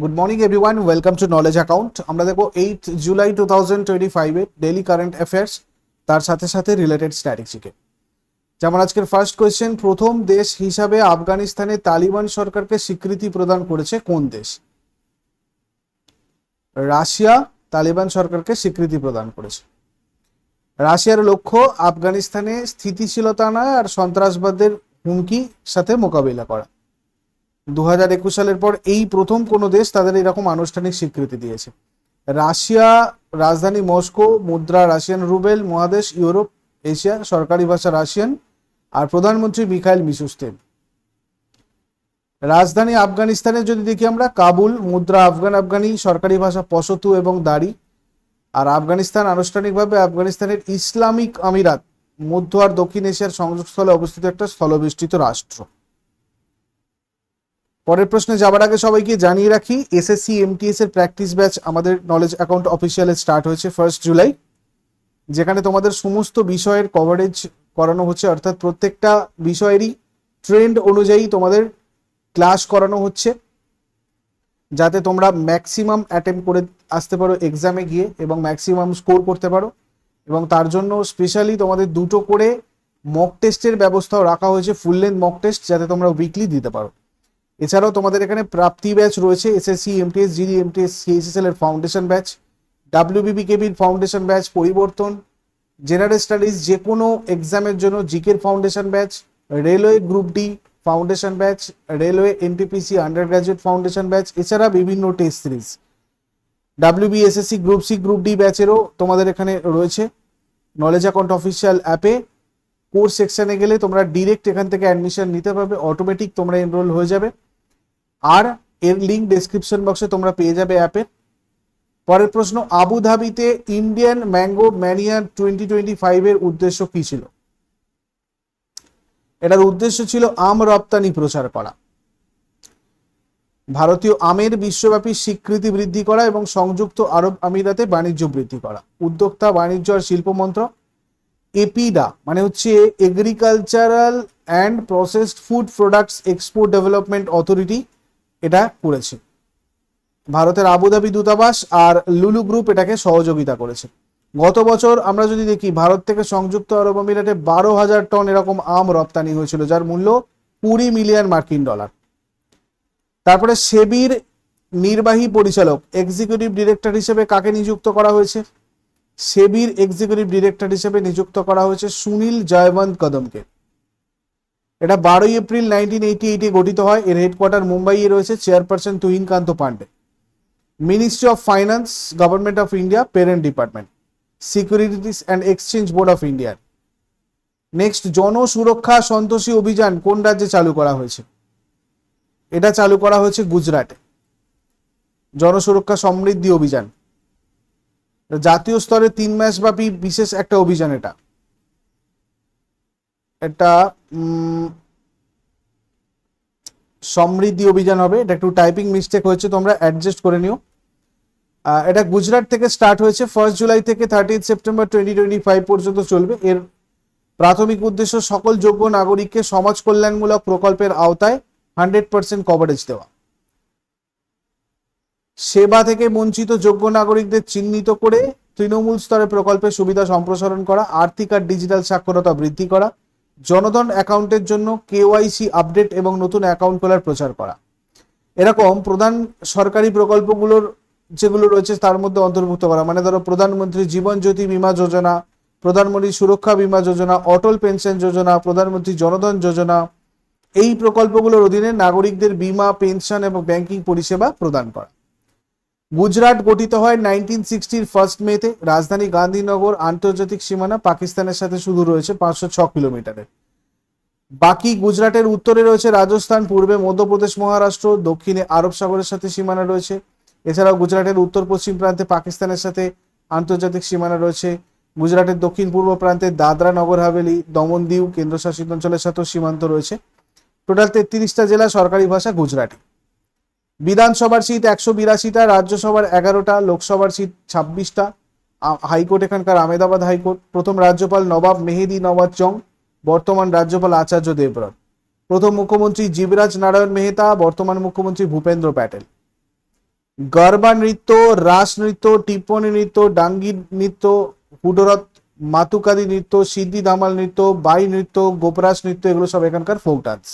Good morning everyone welcome to knowledge account আমরা দেখব eight July two thousand twenty ফাইভে daily current affairs তার সাথে সাথে রিলেটেড স্ট্র্যাটেজিকে যেমন আজকের ফার্স্ট কোয়েশ্চেন প্রথম দেশ হিসাবে আফগানিস্তানে তালিবান সরকারকে স্বীকৃতি প্রদান করেছে কোন দেশ? রাশিয়া তালিবান সরকারকে স্বীকৃতি প্রদান করেছে। রাশিয়ার লক্ষ্য, আফগানিস্তানে স্থিতিশীলতা নয় আর সন্ত্রাসবাদের হুমকি সাথে মোকাবিলা করা। দু হাজার একুশ সালের পর এই প্রথম কোনো দেশ তাদের এরকম আনুষ্ঠানিক স্বীকৃতি দিয়েছে। রাশিয়া, রাজধানী মস্কো, মুদ্রা রাশিয়ান রুবেল, মহাদেশ, ইউরোপ এশিয়া সরকারি ভাষা রাশিয়ান আর প্রধানমন্ত্রী মিখাইল মিশুস্তেন রাজধানী আফগানিস্তানের যদি দেখি আমরা, কাবুল, মুদ্রা আফগান আফগানি, সরকারি ভাষা পশতু এবং দাড়ি। আর আফগানিস্তান আনুষ্ঠানিকভাবে আফগানিস্তানের ইসলামিক আমিরাত, মধ্য আর দক্ষিণ এশিয়ার সংযোগস্থলে অবস্থিত একটা স্থলবেষ্টিত রাষ্ট্র। পরের প্রশ্নে যাবার আগে সবাইকে জানিয়ে রাখি এসএসসি এমটিএস এর প্র্যাকটিস ব্যাচ আমাদের নলেজ অ্যাকাউন্ট অফিসিয়ালে স্টার্ট হয়েছে ফার্স্ট জুলাই যেখানে তোমাদের সমস্ত বিষয়ের কভারেজ করানো হচ্ছে। অর্থাৎ প্রত্যেকটা বিষয়েরই ট্রেন্ড অনুযায়ী তোমাদের ক্লাস করানো হচ্ছে, যাতে তোমরা ম্যাক্সিমাম অ্যাটেম্প করে আসতে পারো এক্সামে গিয়ে এবং ম্যাক্সিমাম স্কোর করতে পারো। এবং তার জন্য স্পেশালি তোমাদের দুটো করে মক টেস্টের ব্যবস্থাও রাখা হয়েছে ফুল লেন্থ মক টেস্ট যাতে তোমরা উইকলি দিতে পারো। এছাড়াও তোমাদের এখানে প্রাপ্তি ব্যাচ রয়েছে SSC MTS GD MTS CSSL এর ফাউন্ডেশন ব্যাচ ডাব্লিউবিবিকেবির ফাউন্ডেশন ব্যাচ পরিবর্তন জেনারেল স্টাডিজ যে কোনো এক্সামের জন্য জিকের foundation batch railway group D foundation batch railway NTPC undergraduate foundation batch এছাড়া বিভিন্ন test series WBSSC group C group D ব্যাচেরও তোমাদের এখানে রয়েছে। নলেজ অ্যাকাউন্ট অফিসিয়াল অ্যাপে কোর্স সেকশনে গেলে তোমরা ডিরেক্ট এখান থেকে অ্যাডমিশন নিতে পারবে অটোমেটিক তোমরা এনরোল হয়ে যাবে। আর এর লিঙ্ক ডেসক্রিপশন বক্সে তোমরা পেয়ে যাবে অ্যাপের পরের প্রশ্ন, আবুধাবিতে ইন্ডিয়ান ম্যাঙ্গো ম্যানিয়ার টোয়েন্টি টোয়েন্টি ফাইভের উদ্দেশ্য কি ছিল? এটার উদ্দেশ্য ছিল আম রপ্তানি প্রচার করা। ভারতীয় আমের বিশ্বব্যাপী স্বীকৃতি বৃদ্ধি করা এবং সংযুক্ত আরব আমিরাতে বাণিজ্য বৃদ্ধি করা। উদ্যোক্তা বাণিজ্য আর শিল্প মন্ত্রক এপিডা মানে হচ্ছে agricultural and processed food products export development authority এটা করেছে। ভারতের আবুধাবি দূতাবাস আর লুলু গ্রুপ এটাকে সহযোগিতা করেছে। গত বছর আমরা যদি দেখি, ভারত থেকে সংযুক্ত আরব আমিরাটে বারো হাজার টন এরকম আম রপ্তানি হয়েছিল, যার মূল্য কুড়ি মিলিয়ন মার্কিন ডলার। তারপরে সেবির নির্বাহী পরিচালক এক্সিকিউটিভ ডিরেক্টর হিসেবে কাকে নিযুক্ত করা হয়েছে? সেবির এক্সিকিউটিভ ডিরেক্টর হিসেবে নিযুক্ত করা হয়েছে সুনীল জয়বন্ত কদমকে। এটা বারোই এপ্রিল নাইনটিন এইটি এইটে গঠিত হয়। এর হেডকোয়ার্টার মুম্বাইয়ে রয়েছে chairperson Tuhin Kanta Pandey. Ministry of finance government of India parent department securities and exchange board of ইন্ডিয়ার নেক্সট জনসুরক্ষা সন্তোষী অভিযান কোন রাজ্যে চালু করা হয়েছে? এটা চালু করা হয়েছে গুজরাটে। জনসুরক্ষা সমৃদ্ধি অভিযান। জাতীয় স্তরে তিন মাস ব্যাপী বিশেষ একটা অভিযান এটা। এটা সমৃদ্ধি অভিযান হবে। এটা একটু টাইপিং মিস্টেক হয়েছে, তোমরা অ্যাডজাস্ট করে নিও। এটা গুজরাট থেকে স্টার্ট হয়েছে ফার্স্ট জুলাই থেকে thirtieth September twenty twenty five পর্যন্ত চলবে। এর প্রাথমিক উদ্দেশ্য সকল যোগ্য নাগরিককে সমাজ কল্যাণমূলক প্রকল্পের আওতায় হান্ড্রেড পার্সেন্ট কভারেজ দেওয়া। সেবা থেকে বঞ্চিত যোগ্য নাগরিকদের চিহ্নিত করে তৃণমূল স্তরে প্রকল্পের সুবিধা সম্প্রসারণ করা, আর্থিক আর ডিজিটাল সাক্ষরতা বৃদ্ধি করা জনধন অ্যাকাউন্টের জন্য কেওয়াইসি আপডেট এবং নতুন অ্যাকাউন্ট খোলার প্রচার করা। এরকম প্রধান সরকারি প্রকল্পগুলোর যেগুলো রয়েছে তার মধ্যে অন্তর্ভুক্ত করা। মানে ধরো প্রধানমন্ত্রী জীবন জ্যোতি বীমা যোজনা, প্রধানমন্ত্রী সুরক্ষা বীমা যোজনা, অটল পেনশন যোজনা, প্রধানমন্ত্রী জনধন যোজনা, এই প্রকল্পগুলোর অধীনে নাগরিকদের বীমা, পেনশন এবং ব্যাংকিং পরিষেবা প্রদান করা। গুজরাট গঠিত হয় নাইনটিন সিক্সটির ফার্স্ট মেতে। রাজধানী গান্ধীনগর আন্তর্জাতিক সীমানা পাকিস্তানের সাথে শুধু রয়েছে পাঁচশো ছ কিলোমিটারের বাকি গুজরাটের উত্তরে রয়েছে রাজস্থান, পূর্বে মধ্যপ্রদেশ, মহারাষ্ট্র, দক্ষিণে আরব সাগরের সাথে সীমানা রয়েছে। এছাড়াও গুজরাটের উত্তর পশ্চিম প্রান্তে পাকিস্তানের সাথে আন্তর্জাতিক সীমানা রয়েছে। গুজরাটের দক্ষিণ পূর্ব প্রান্তে দাদরা নগর হাভেলি, দমন দিউ কেন্দ্রশাসিত অঞ্চলের সাথেও সীমান্ত রয়েছে। টোটাল তেত্রিশটা জেলা সরকারি ভাষা গুজরাটি। বিধানসভার সিট একশো বিরাশিটা, রাজ্যসভার এগারোটা, লোকসভার সিট ছাব্বিশটা হাইকোর্ট এখানকার আমেদাবাদ হাইকোর্ট, প্রথম রাজ্যপাল নবাব মেহেদি নওয়াজ চং, বর্তমান রাজ্যপাল আচার্য দেবব্রত। প্রথম মুখ্যমন্ত্রী জীবরাজ নারায়ণ মেহতা, বর্তমান মুখ্যমন্ত্রী ভূপেন্দ্র প্যাটেল। গরবা নৃত্য, রাস নৃত্য, টিপ্পনি নৃত্য, ডাঙ্গি নৃত্য হুডরত মাতুকাদি নৃত্য সিদ্ধি দামাল নৃত্য, বাই নৃত্য গোপরাস নৃত্য, এগুলো সব এখানকার folk dance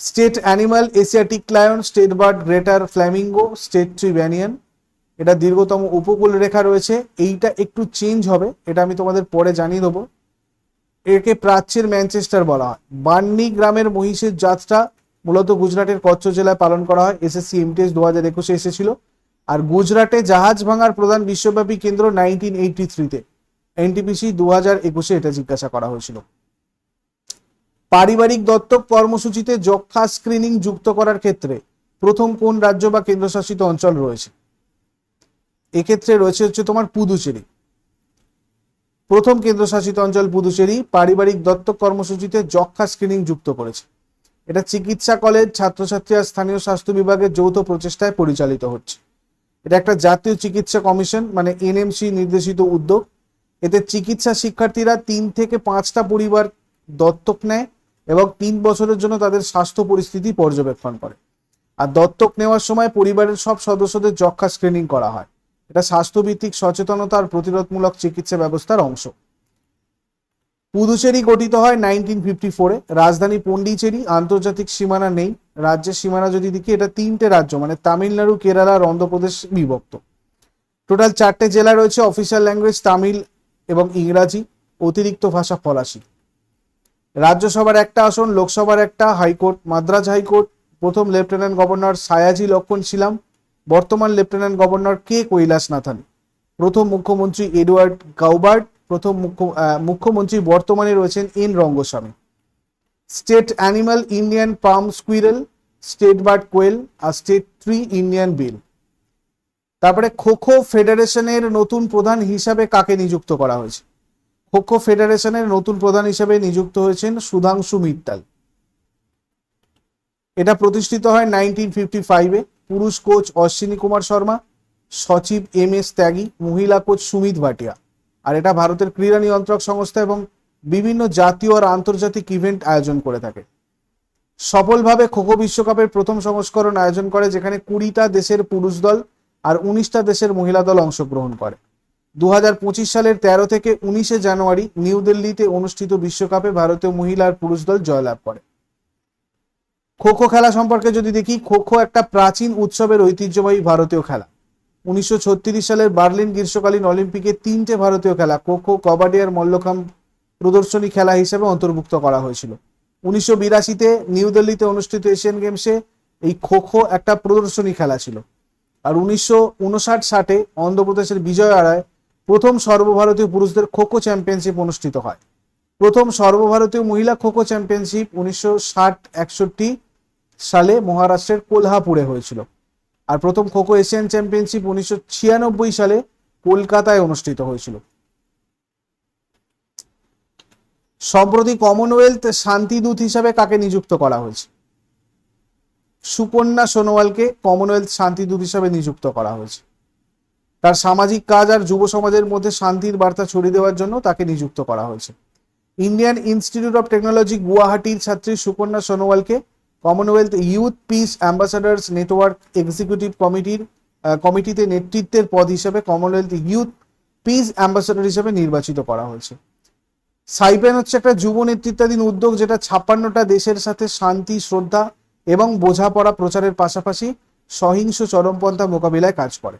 state animal Asiatic lion, state bird, greater flamingo, state tree banyan এটা দীর্ঘতম উপকূল রেখা রয়েছে। এইটা একটু চেঞ্জ হবে, এটা আমি তোমাদের পরে জানিয়ে দেবো। একে প্রাচ্যের ম্যানচেস্টার বলা হয়। বান্নি গ্রামের মহিষের যাত্রা মূলত গুজরাটের কচ্ছ জেলায় পালন করা হয়। এসএসসি এমটিএস দু হাজার একুশে এসেছিল। আর গুজরাটে জাহাজ ভাঙার প্রধান বিশ্বব্যাপী কেন্দ্র নাইনটিন এইটি থ্রিতে এনটিপিসি দু হাজার একুশে এটা জিজ্ঞাসা করা হয়েছিল। পারিবারিক দত্তক কর্মসূচিতে যক্ষা স্ক্রিনিং যুক্ত করার ক্ষেত্রে প্রথম কোন রাজ্য বা কেন্দ্রশাসিত অঞ্চল রয়েছে? এক্ষেত্রে রয়েছে হচ্ছে তোমার পুদুচেরি। প্রথম কেন্দ্রশাসিত অঞ্চল পুদুচেরি পারিবারিক দত্তক কর্মসূচিতে যক্ষা স্ক্রিনিং যুক্ত করেছে। এটা চিকিৎসা কলেজ, ছাত্রছাত্রী আর স্থানীয় স্বাস্থ্য বিভাগের যৌথ প্রচেষ্টায় পরিচালিত হচ্ছে। এটা একটা জাতীয় চিকিৎসা কমিশন মানে এনএমসি নির্দেশিত উদ্যোগ। এতে চিকিৎসা শিক্ষার্থীরা তিন থেকে পাঁচটা পরিবার দত্তক নেয়। এবং তিন বছরের জন্য তাদের স্বাস্থ্য পরিস্থিতি পর্যবেক্ষণ করে। আর দত্তক নেওয়ার সময় পরিবারের সব সদস্যদের যক্ষা স্ক্রিনিং করা হয়। এটা স্বাস্থ্যভিত্তিক সচেতনতা আর প্রতিরোধমূলক চিকিৎসা ব্যবস্থার অংশ। পুদুচেরি গঠিত হয় নাইনটিন ফিফটি ফোরে রাজধানী পন্ডিচেরি আন্তর্জাতিক সীমানা নেই। রাজ্যের সীমানা যদি দেখি, এটা তিনটে রাজ্য মানে তামিলনাড়ু, কেরালা আর অন্ধ্রপ্রদেশ বিভক্ত। টোটাল চারটে জেলা রয়েছে অফিসিয়াল ল্যাঙ্গুয়েজ তামিল এবং ইংরাজি, অতিরিক্ত ভাষা ফরাসি। রাজ্যসভার একটা আসন, লোকসভার একটা, high court, Madras high court, প্রথম লেফটেন্যান্ট গভর্নর সায়াজি লক্ষণ ছিলাম বর্তমান lieutenant governor K Kailash Nathan প্রথম মুখ্যমন্ত্রী এডওয়ার্ড গাউবার্ট, প্রথম মুখ্য মুখ্যমন্ত্রী বর্তমানে রয়েছেন N Rangaswamy. State animal Indian palm squirrel, state bird koel, আর স্টেট থ্রি ইন্ডিয়ান বিল। তারপরে খোখো ফেডারেশনের নতুন প্রধান হিসাবে কাকে নিযুক্ত করা হয়েছে? খোখো ফেডারেশনের নতুন প্রধান হিসেবে নিযুক্ত হয়েছেন সুধাংশু মিত্তাল। এটা প্রতিষ্ঠিত হয় নাইনটিন ফিফটি ফাইভে। পুরুষ কোচ অশ্বিনী কুমার শর্মা, সচিব এম এস ত্যাগী, মহিলা কোচ সুমিত ভাটিয়া। আর এটা ভারতের ক্রীড়া নিয়ন্ত্রক সংস্থা এবং বিভিন্ন জাতীয় আর আন্তর্জাতিক ইভেন্ট আয়োজন করে থাকে। সফলভাবে খোখো বিশ্বকাপের প্রথম সংস্করণ আয়োজন করে, যেখানে কুড়িটা দেশের পুরুষ দল আর উনিশটা দেশের মহিলা দল অংশগ্রহণ করে। দু হাজার পঁচিশ সালের তেরো থেকে উনিশে জানুয়ারি নিউ দিল্লিতে অনুষ্ঠিত বিশ্বকাপে ভারতীয় মহিলা আর পুরুষ দল জয়লাভ করে। খো খো খেলা সম্পর্কে যদি দেখি, খো খো একটা প্রাচীন উৎসবের ঐতিহ্যবাহী ভারতীয় খেলা। উনিশশো ছত্রিশ সালের বার্লিন গ্রীষ্মকালীন অলিম্পিকে তিনটে ভারতীয় খেলা, খো খো, কবাডি আর মল্লখাম্ব প্রদর্শনী খেলা হিসেবে অন্তর্ভুক্ত করা হয়েছিল। উনিশশো বিরাশিতে নিউ দিল্লিতে অনুষ্ঠিত এশিয়ান গেমসে এই খো খো একটা প্রদর্শনী খেলা ছিল। আর উনিশশো উনষাট ষাটে অন্ধ্রপ্রদেশের বিজয়াড়ায় প্রথম সর্বভারতীয় পুরুষদের খো খো চ্যাম্পিয়নশিপ অনুষ্ঠিত হয়। প্রথম সর্বভারতীয় মহিলা খো খো চ্যাম্পিয়নশিপ উনিশশো ষাট একষট্টি সালে মহারাষ্ট্রের কোলহাপুরে হয়েছিল। আর প্রথম খো খো এশিয়ান চ্যাম্পিয়নশিপ উনিশশো ছিয়ানব্বই সালে কলকাতায় অনুষ্ঠিত হয়েছিল। সম্প্রতি কমনওয়েলথ শান্তিদূত হিসাবে কাকে নিযুক্ত করা হয়েছে? সুকন্যা সোনোয়ালকে কমনওয়েলথ শান্তিদূত হিসাবে নিযুক্ত করা হয়েছে। তার সামাজিক কাজ আর যুব সমাজের মধ্যে শান্তির বার্তা ছড়িয়ে দেওয়ার জন্য তাকে নিযুক্ত করা হয়েছে। ইন্ডিয়ান ইনস্টিটিউট অফ টেকনোলজি গুয়াহাটির ছাত্রী Sukanya সোনোয়ালকে Commonwealth youth peace ambassadors network executive কমিটির কমিটিতে নেতৃত্বের পদ হিসেবে কমনওয়েলথ ইউথ পিস অ্যাম্বাসাডার হিসেবে নির্বাচিত করা হয়েছে। সাইপেন হচ্ছে একটা যুব নেতৃত্বাধীন উদ্যোগ যেটা ছাপ্পান্নটা দেশের সাথে শান্তি, শ্রদ্ধা এবং বোঝাপড়া প্রচারের পাশাপাশি সহিংস চরমপন্থা মোকাবিলায় কাজ করে।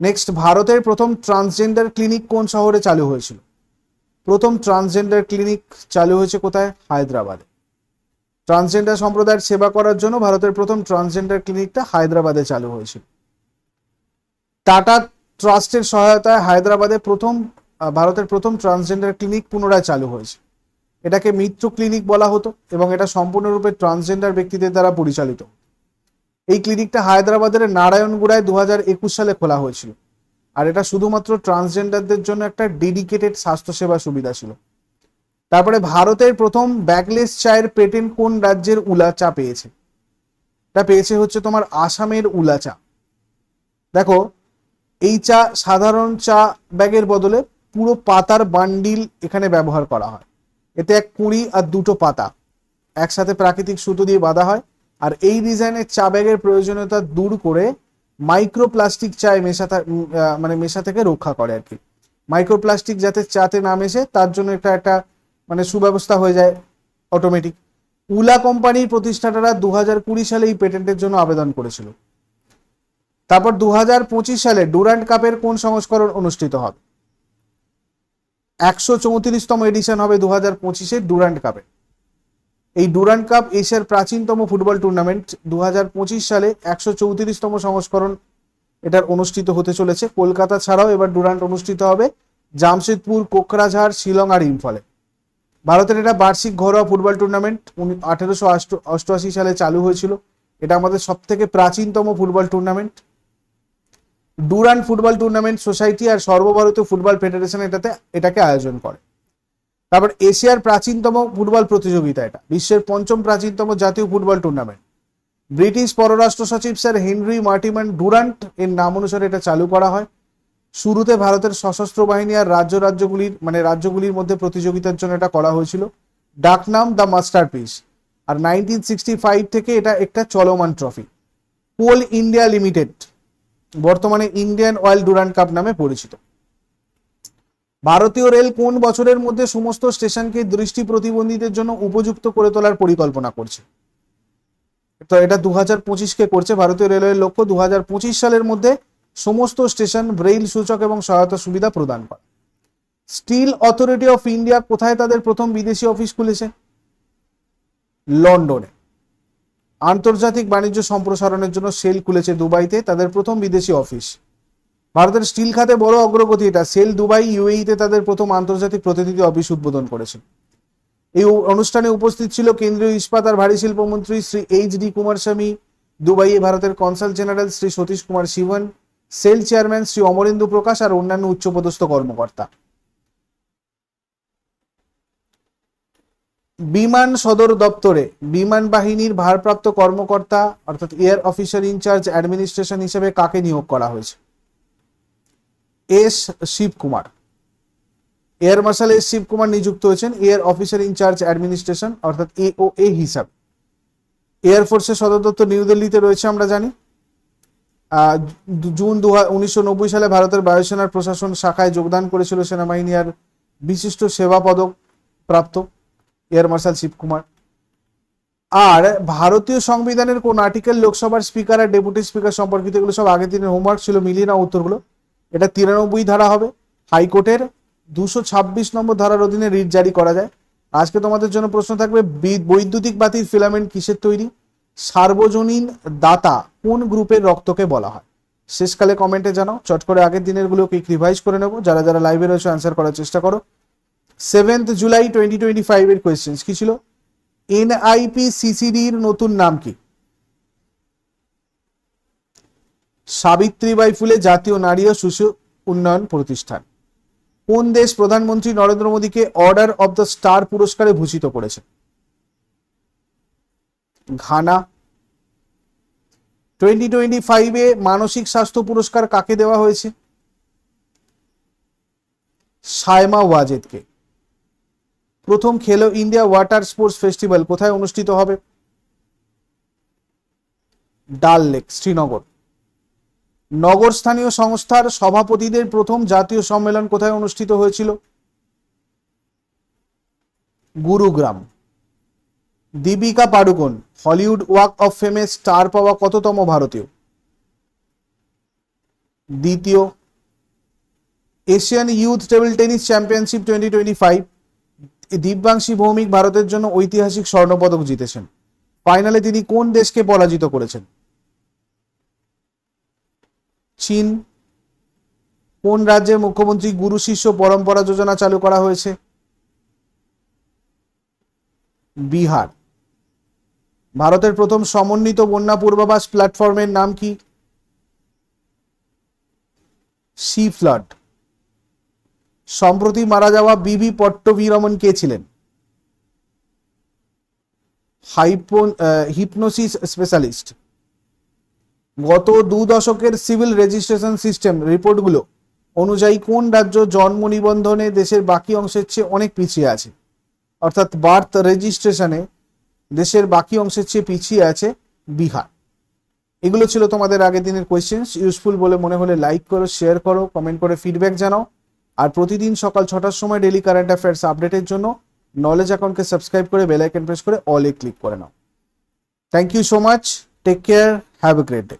নেক্সট ভারতের প্রথম ট্রান্সজেন্ডার ক্লিনিক কোন শহরে চালু হয়েছিল? প্রথম ট্রান্সজেন্ডার ক্লিনিক চালু হয়েছে কোথায়? হায়দ্রাবাদে। ট্রান্সজেন্ডার সম্প্রদায়ের সেবা করার জন্য ভারতের প্রথম ট্রান্সজেন্ডার ক্লিনিকটা হায়দ্রাবাদে চালু হয়েছিল। টাটা ট্রাস্টের সহায়তায় হায়দ্রাবাদে প্রথম ভারতের প্রথম ট্রান্সজেন্ডার ক্লিনিক পুনরায় চালু হয়েছে। এটাকে মিত্র ক্লিনিক বলা হতো এবং এটা সম্পূর্ণরূপে ট্রান্সজেন্ডার ব্যক্তিদের দ্বারা পরিচালিত। এই ক্লিনিকটা হায়দ্রাবাদের নারায়ণগুড়ায় দু হাজার একুশ সালে খোলা হয়েছিল। আর এটা শুধুমাত্র ট্রান্সজেন্ডারদের জন্য একটা ডেডিকেটেড স্বাস্থ্যসেবা সুবিধা ছিল। তারপরে ভারতের প্রথম ব্যাকলেস চায়ের পেটেন্ট কোন রাজ্যের উলা চা পেয়েছে? এটা পেয়েছে হচ্ছে তোমার আসামের উলা চা দেখো, এই চা, সাধারণ চা ব্যাগের বদলে পুরো পাতার বান্ডিল এখানে ব্যবহার করা হয়। এতে এক কুঁড়ি আর দুটো পাতা। একসাথে প্রাকৃতিক সুতো দিয়ে বাঁধা হয়। আর এই ডিজাইনের চা ব্যাগের প্রয়োজনীয়তা দূর করে মাইক্রোপ্লাস্টিক চায় মেশা মানে মেশা থেকে রক্ষা করে আর কি। মাইক্রোপ্লাস্টিক যাতে চাতে না মেশে, তার জন্য এটা একটা মানে সুব্যবস্থা হয়ে যায় অটোমেটিক উলা কোম্পানির প্রতিষ্ঠাতারা দু হাজার কুড়ি সালে এই পেটেন্টের জন্য আবেদন করেছিল। তারপর দু হাজার পঁচিশ সালে ডুরান্ট কাপের কোন সংস্করণ অনুষ্ঠিত হবে? একশো চৌত্রিশতম এডিশন হবে দু হাজার পঁচিশের ডুরান্ট কাপে। এই ডুরান্ট কাপ এশিয়ার প্রাচীনতম ফুটবল টুর্নামেন্ট দু হাজার পঁচিশ সালে একশো চৌত্রিশতম সংস্করণ এটার অনুষ্ঠিত হতে চলেছে। কলকাতা ছাড়াও এবার ডুরান্ট অনুষ্ঠিত হবে জামশেদপুর, কোকরাঝাড়, শিলং আর ইম্ফলে। ভারতের এটা বার্ষিক ঘরোয়া ফুটবল টুর্নামেন্ট আঠেরোশো অষ্টআশি সালে চালু হয়েছিল। এটা আমাদের সব থেকে প্রাচীনতম football tournament. Durand football tournament society আর সর্বভারতীয় ফুটবল ফেডারেশন এটাতে, এটাকে আয়োজন করে। তারপর এশিয়ার প্রাচীনতম ফুটবল প্রতিযোগিতা এটা। বিশ্বের পঞ্চম প্রাচীনতম জাতীয় ফুটবল টুর্নামেন্ট ব্রিটিশ পররাষ্ট্র সচিব স্যার হেনরি মার্টিমান ডুরান্ট এর নাম অনুসারে এটা চালু করা হয়। শুরুতে ভারতের সশস্ত্র বাহিনী আর রাজ্য রাজ্যগুলির মানে রাজ্যগুলির মধ্যে প্রতিযোগিতার জন্য এটা করা হয়েছিল। ডাকনাম দ্য মাস্টার পিস আর নাইনটিন সিক্সটি ফাইভ থেকে এটা একটা চলমান ট্রফি কোল ইন্ডিয়া লিমিটেড, বর্তমানে ইন্ডিয়ান অয়েল ডুরান্ট কাপ নামে পরিচিত। ভারতীয় রেল কোন বছরের মধ্যে সমস্ত স্টেশনকে দৃষ্টি প্রতিবন্ধীদের জন্য উপযুক্ত করে তোলার পরিকল্পনা করছে? তো এটা দু হাজার পঁচিশকে করছে ভারতীয় রেলওয়ের লক্ষ্য। দু হাজার পঁচিশ সালের মধ্যে সমস্ত স্টেশন ব্রেইল সূচক এবং সহায়তা সুবিধা প্রদান করে। স্টিল অথরিটি অফ ইন্ডিয়া কোথায় তাদের প্রথম বিদেশি অফিস খুলেছে? লন্ডনে। আন্তর্জাতিক বাণিজ্য সম্প্রসারণের জন্য সেল খুলেছে দুবাইতে, তাদের প্রথম বিদেশি অফিস। ভারতের স্টিল খাতে বড় অগ্রগতি এটা। সেল দুবাই, ইউএইতে তাদের প্রথম আন্তর্জাতিক প্রতিনিধি অফিস উদ্বোধন করেছে। এই অনুষ্ঠানে উপস্থিত ছিল কেন্দ্রীয় ইস্পাত আর ভারী শিল্প মন্ত্রী শ্রী এইচ ডি কুমারস্বামী দুবাইয়ে ভারতের consul general Shri Satish Kumar Sivan, cell chairman Shri Amarendu Prakash আর অন্যান্য উচ্চপদস্থ কর্মকর্তা। বিমান সদর দপ্তরে বিমান বাহিনীর ভারপ্রাপ্ত কর্মকর্তা, অর্থাৎ এয়ার অফিসার ইনচার্জ অ্যাডমিনিস্ট্রেশন হিসেবে কাকে নিয়োগ করা হয়েছে? S Shivkumar. Air marshal S Shivkumar নিযুক্ত হয়েছেন। এয়ার অফিসার ইনচার্জ অ্যাডমিনিস্ট্রেশন অর্থাৎ এ ও এ হিসাবে। এয়ার ফোর্সের সদর দপ্তর নিউ দিল্লিতে রয়েছে, আমরা জানি। জুন দু উনিশশো সালে ভারতের বায়ুসেনার প্রশাসন শাখায় যোগদান করেছিল সেনাবাহিনী আর বিশিষ্ট সেবা পদক প্রাপ্ত এয়ার মার্শাল শিবকুমার। আর ভারতীয় সংবিধানের কোন আর্টিকেল লোকসভার স্পিকার আর ডেপুটি স্পিকার সম্পর্কিত এগুলো সব আগের দিনের হোমওয়ার্ক ছিল, মিলিয়ে না উত্তরগুলো। এটা তিরানব্বই ধারা হবে। হাইকোর্টের দুশো ছাব্বিশ নম্বর ধারার অধীনে রিট জারি করা যায়। আজকে তোমাদের জন্য প্রশ্ন থাকবে বৈদ্যুতিক বাতির ফিলামেন্ট কিসের তৈরি? সার্বজনীন দাতা কোন গ্রুপের রক্তকে বলা হয়? শেষকালে কমেন্টে জানাও। চট করে আগের দিনের গুলোকে রিভাইজ করে নেব। যারা যারা লাইভে রয়েছে অ্যান্সার করার চেষ্টা করো। Seventh July twenty twenty five এর কোয়েশ্চেন কি ছিল? এনআইপি সিসিডির নতুন নাম কি? সাবিত্রীবাই ফুলে জাতীয় নারী ও শিশু উন্নয়ন প্রতিষ্ঠান। কোন দেশ প্রধানমন্ত্রী নরেন্দ্র মোদীকে অর্ডার অব দ্য স্টার পুরস্কারে ভূষিত করেছে? ঘানা। টোয়েন্টি টোয়েন্টি ফাইভে মানসিক স্বাস্থ্য পুরস্কার কাকে দেওয়া হয়েছে? সায়মা ওয়াজেদকে। প্রথম খেলো ইন্ডিয়া ওয়াটার স্পোর্টস ফেস্টিভ্যাল কোথায় অনুষ্ঠিত হবে? ডাল লেক, শ্রীনগর। নগর স্থানীয় সংস্থার সভাপতিদের প্রথম জাতীয় সম্মেলন কোথায় অনুষ্ঠিত হয়েছিল? Gurugram. Deepika Padukone, Hollywood walk of ফেমে star পাওয়া কততম ভারতীয়? দ্বিতীয়, Asian youth table tennis championship twenty twenty five Divyanshi Bhowmik ভারতের জন্য ঐতিহাসিক স্বর্ণপদক জিতেছেন। ফাইনালে তিনি কোন দেশকে পরাজিত করেছেন? চীন, কোন রাজ্যের মুখ্যমন্ত্রী গুরু শিষ্য পরম্পরা যোজনা চালু করা হয়েছে? বিহার। ভারতের প্রথম সমন্বিত বন্যা পূর্বাভাস প্ল্যাটফর্মের নাম কি? C flood. সম্প্রতি মারা যাওয়া বিবি পট্টবীরমন কে ছিলেন? Hypo hypnosis specialist. গত দু দশকের সিভিল রেজিস্ট্রেশন সিস্টেম রিপোর্টগুলো অনুযায়ী কোন রাজ্য জন্ম নিবন্ধনে দেশের বাকি অংশের চেয়ে অনেক পিছিয়ে আছে? অর্থাৎ বার্থ রেজিস্ট্রেশনে দেশের বাকি অংশের চেয়ে পিছিয়ে আছে বিহার। এগুলো ছিল তোমাদের আগের দিনের কোয়েশ্চেন্স ইউজফুল বলে মনে হলে লাইক করো শেয়ার করো কমেন্ট করে ফিডব্যাক জানাও। আর প্রতিদিন সকাল ছটার সময় ডেলি কারেন্ট অ্যাফেয়ার্স আপডেটের জন্য নলেজ অ্যাকাউন্টকে সাবস্ক্রাইব করে বেল আইকন প্রেস করে অলে ক্লিক করে নাও। Thank you so much take care have a great day